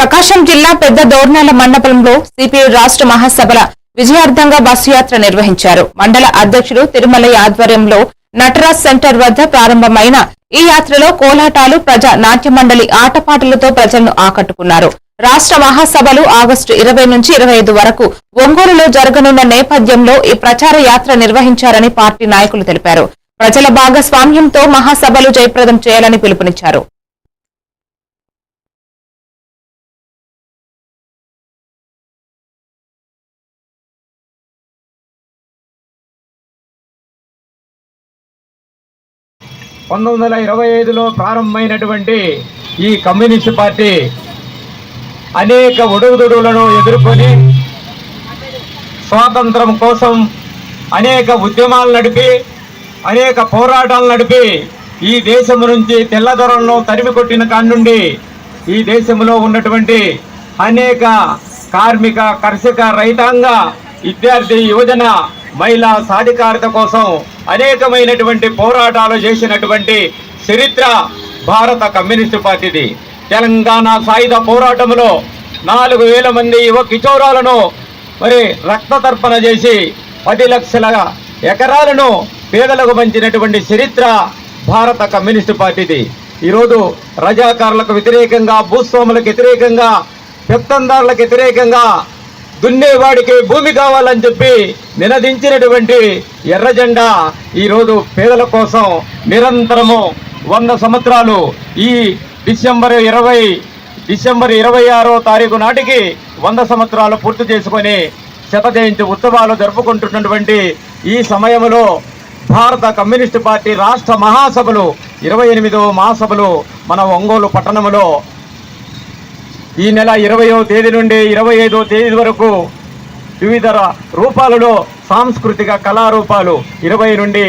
ప్రకాశం జిల్లా పెద్ద దోర్నాల మండపంలో సిపిఐ రాష్ట్ర మహాసభల విజయార్థంగా బస్సు యాత్ర నిర్వహించారు. మండల అధ్యక్షుడు తిరుమలయ్య ఆధ్వర్యంలో నటరాజ్ సెంటర్ వద్ద ప్రారంభమైన ఈ యాత్రలో కోలాటాలు ప్రజా నాట్య మండలి ఆటపాటలతో ప్రజలను ఆకట్టుకున్నారు. రాష్ట్ర మహాసభలు ఆగస్టు ఇరవై నుంచి ఇరవై ఐదు వరకు ఒంగోలులో జరగనున్న నేపథ్యంలో ఈ ప్రచార యాత్ర నిర్వహించారని పార్టీ నాయకులు తెలిపారు. ప్రజల భాగస్వామ్యంతో మహాసభలు జయప్రదం చేయాలని పిలుపునిచ్చారు. పంతొమ్మిది వందల ఇరవై ఐదులో ప్రారంభమైనటువంటి ఈ కమ్యూనిస్ట్ పార్టీ అనేక ఒడుగుదొడుగులను ఎదుర్కొని స్వాతంత్రం కోసం అనేక ఉద్యమాలు నడిపి అనేక పోరాటాలు నడిపి ఈ దేశం నుంచి తెల్లదొరంలో తరిమి కొట్టిన కాడి నుండి ఈ దేశంలో ఉన్నటువంటి అనేక కార్మిక కర్షక రైతాంగ విద్యార్థి యువజన మహిళా సాధికారత కోసం అనేకమైనటువంటి పోరాటాలు చేసినటువంటి చరిత్ర భారత కమ్యూనిస్టు పార్టీది. తెలంగాణ సాయుధ పోరాటంలో నాలుగు వేల మంది యువ కిచోరాలను మరి రక్తతర్పణ చేసి పది లక్షల ఎకరాలను పేదలకు పంచినటువంటి చరిత్ర భారత కమ్యూనిస్టు పార్టీది. ఈరోజు రజాకారులకు వ్యతిరేకంగా భూస్వాములకు వ్యతిరేకంగా పెత్తందారులకు వ్యతిరేకంగా దున్నేవాడికి భూమి కావాలని చెప్పి నినదించినటువంటి ఎర్రజెండా ఈరోజు పేదల కోసం నిరంతరము వంద సంవత్సరాలు ఈ డిసెంబర్ ఇరవై డిసెంబర్ ఇరవై ఆరో తారీఖు నాటికి వంద సంవత్సరాలు పూర్తి చేసుకొని శత జయంతి ఉత్సవాలు జరుపుకుంటున్నటువంటి ఈ సమయంలో భారత కమ్యూనిస్టు పార్టీ రాష్ట్ర మహాసభలు ఇరవై ఎనిమిదవ మహాసభలు మన ఒంగోలు పట్టణంలో ఈ నెల ఇరవయో తేదీ నుండి ఇరవై ఐదో తేదీ వరకు వివిధ రూపాలలో సాంస్కృతిక కళారూపాలు ఇరవై నుండి